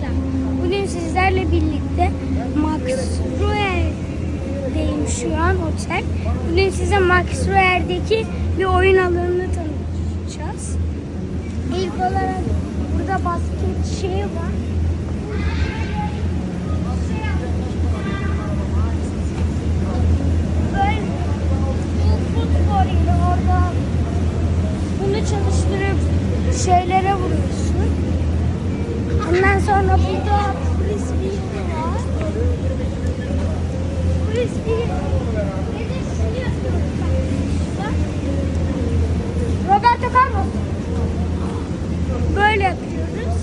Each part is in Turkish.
arkadaşlar. Bugün sizlerle birlikte Maxruer'deyim şu an otel. Bugün size Maxruer'deki bir oyun alanını tanıtacağız. İlk olarak burada basket şeyi var. Böyle futbol orada bunu çalıştırıp şeylere vuruyorsun. Ondan sonra burada frisbee var. Frisbee. Roberto Carlos. Böyle yapıyoruz.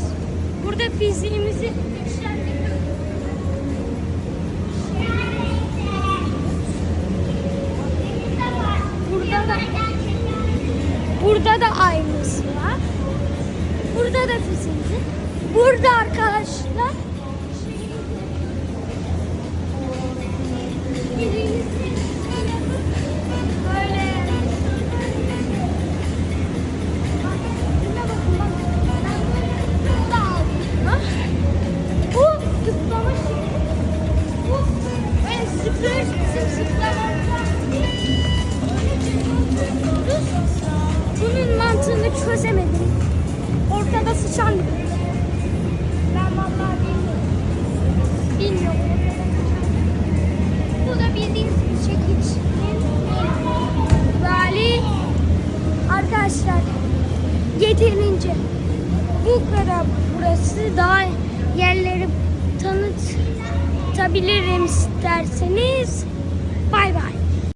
Burada fiziğimizi. Burada da Burada da aynısı var. Burada da fiziğimizi. Burada arkadaşlar. Bunun mantığını çözemedim. Ortada sıçan yeterince. Bu kadar burası daha yerleri tanıtabilirim isterseniz